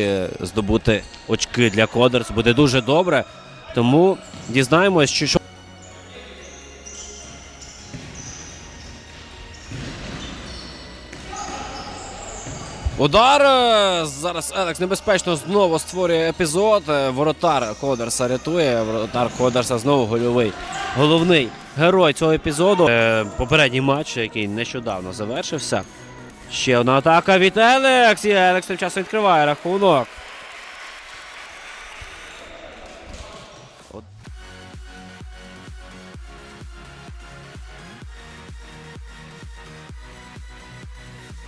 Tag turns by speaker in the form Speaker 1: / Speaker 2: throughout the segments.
Speaker 1: е, здобути очки для Кодерс буде дуже добре. Тому дізнаємось, чи що. Удар! е, Зараз Елекс небезпечно знову створює епізод. Е, Воротар Кодерса рятує. Воротар Кодерса знову гольовий. Головний герой цього епізоду. Е, Попередній матч, який нещодавно завершився. Ще одна атака від Елекс. І Елекс тим часом відкриває рахунок.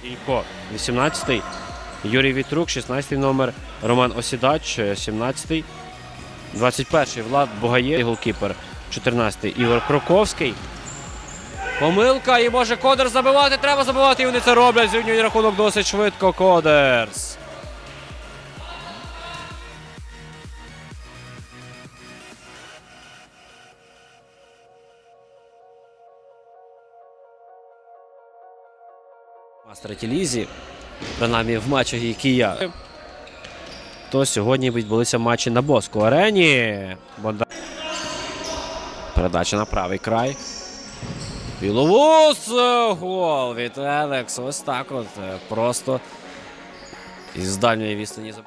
Speaker 1: Ілько, 18-й. Юрій Вітрук, 16-й номер. Роман Осідач, 17-й. 21-й Влад Бугаєв, голкіпер. 14-й Ігор Кроковський. Помилка і може Кодерс забивати. Треба забивати. І вони це роблять. Зрівнюють рахунок досить швидко. Кодерс. Третій лізі, принаймні в матчах, які я. То сьогодні відбулися матчі на Боску арені. Бондар... Передача на правий край. Біловус! Гол від Елекс. Ось так от. е, Просто із дальньої відстані. заб-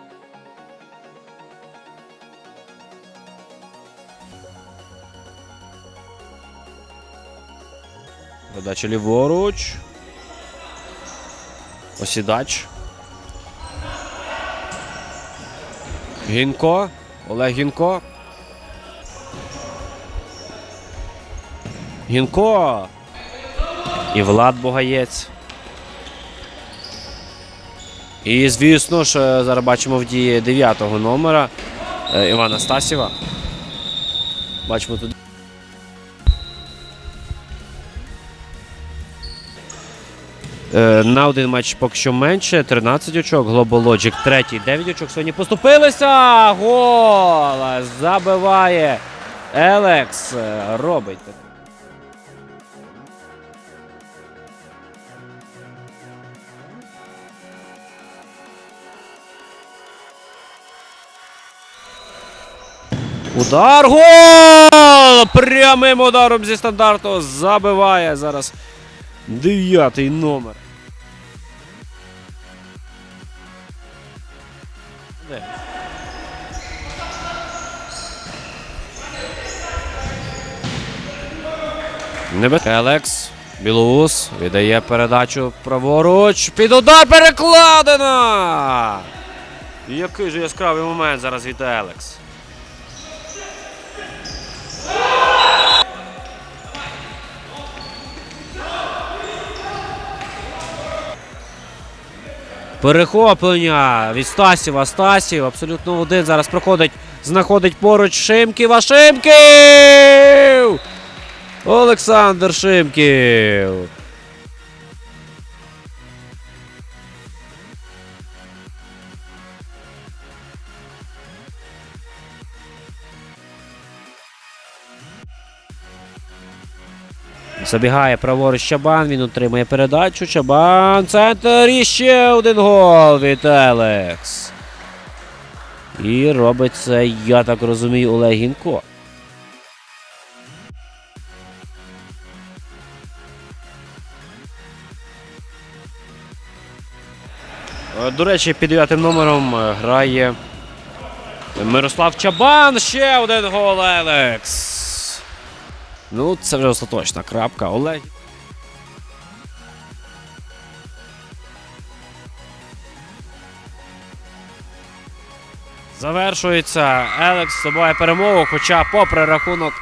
Speaker 1: Передача ліворуч. Осідач. Гінко. Олег Гінко. Гінко. І Влад Богаєць. І, звісно ж, е, зараз бачимо в дії 9-го номера е, Івана Стасєва. Бачимо тут. Е, На один матч поки що менше. 13 очок. Global Logic третій. 9 очок. Сьогодні поступилися. Гол! Забиває. Елекс робить. Удар гол! Прямим ударом зі стандарту забиває зараз дев'ятий номер. Елекс. Білоус віддає передачу праворуч. Під удар перекладена! Який же яскравий момент зараз від Елекс. Перехоплення від Стасіва. Стасів абсолютно один. Зараз проходить, знаходить поруч Шимків. Шимків! Олександр Шимків. Забігає праворуч Чабан, він отримує передачу. Чабан, центр і ще один гол від Елекс. І робить це, я так розумію, Олег Гінко. До речі, під дев'ятим номером е, грає Мирослав Чабан. Ще один гол Елекс. Ну, це вже остаточна крапка. Олег. Завершується. Елекс здобуває перемогу. Хоча, попри рахунок,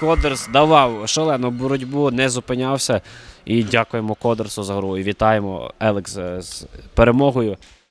Speaker 1: Кодерс давав шалену боротьбу, не зупинявся. І дякуємо Кодерсу за гру. І вітаємо Елекс з перемогою.